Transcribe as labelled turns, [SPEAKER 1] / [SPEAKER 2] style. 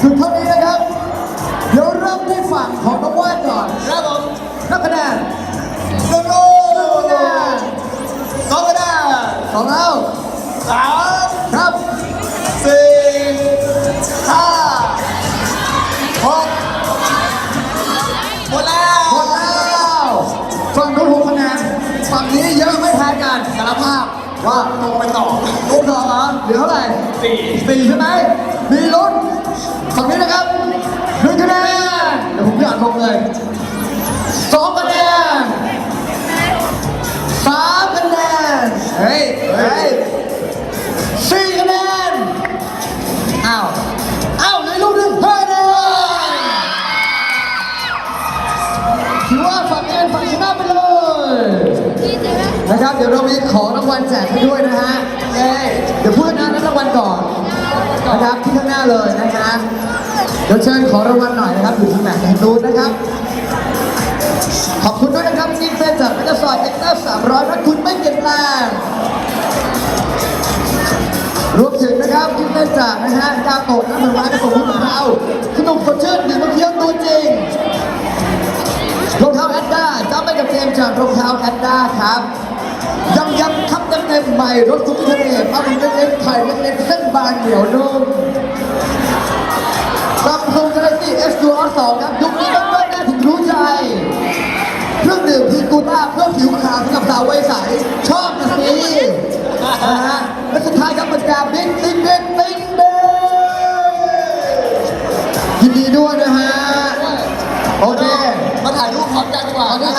[SPEAKER 1] ถึงเท่านี้นะครับ เดี๋ยวเริ่มที่ฝั่งของน้องว่านก่อน
[SPEAKER 2] ครับผม
[SPEAKER 1] นับคะแนน
[SPEAKER 2] หนึ่งลูก
[SPEAKER 1] คะแนน
[SPEAKER 2] สองคะแนน
[SPEAKER 1] ของเรา
[SPEAKER 2] สาม
[SPEAKER 1] ครับ
[SPEAKER 2] สี่ห้าหกหมดแล้ว
[SPEAKER 1] หมดแล้วฝั่งนู้นหกคะแนนฝั่งนี้เยอะไม่แพ้กันสารภาพ ว่า
[SPEAKER 2] ลงไปสอง
[SPEAKER 1] ลูกสองเหรอเหลือเท่าไหร่
[SPEAKER 2] สี่
[SPEAKER 1] สี่ใช่ไหมมีลุ้นฝั่งนี้นะครับหนึ่งคะแนนเดี๋ยวผมจะอ่านลงเลยสองคะแนนสามคะแนนเฮ้ยเฮ้ยสี่คะแนนอ้าวอ้าวเหลือลูกหนึ่งห้าคะแนนถือว่าฝั่ง นะครับ เดี๋ยวเรามีของรางวัลแจกให้ด้วยนะฮะเอ้ยเดี๋ยวพูดนะนับรางวัลก่อนนะครับที่ข้างหน้าเลยนะฮะเดี๋ยวเชิญขอรางวัลหน่อยนะครับ อยู่ทางไหนทางนู้นนะครับ ขอบคุณด้วยนะครับทีมเฟนจากเมกะซอยเอ็กซ์สามร้อยถ้าคุณไม่เปลี่ยนแปลงรวมถึงนะครับทีมเฟนจากนะฮะกาโตะน้ำมันไม้กระสุนของเราขนมสดชื่นดื่มน้ำเคี้ยวตัวจริง จากรองเท้าแอดด้าครับยำยำคับเต็มเต็มๆใหม่รสทุกทะเลปลาหมึกเล็กๆไข่เล็กๆเส้นบางเหนียวนุ่มซัมซุงกาแล็กซี่ S2R 2ครับยุคนี้ต้องได้ถึงรู้ใจ เครื่องดื่มพีกูต้าเพื่อผิวขาวสำหรับสาววัยใส ชอบนะสินะฮะและสุดท้ายครับบรรดาบิ๊กติ๊กเด็กติ๊ก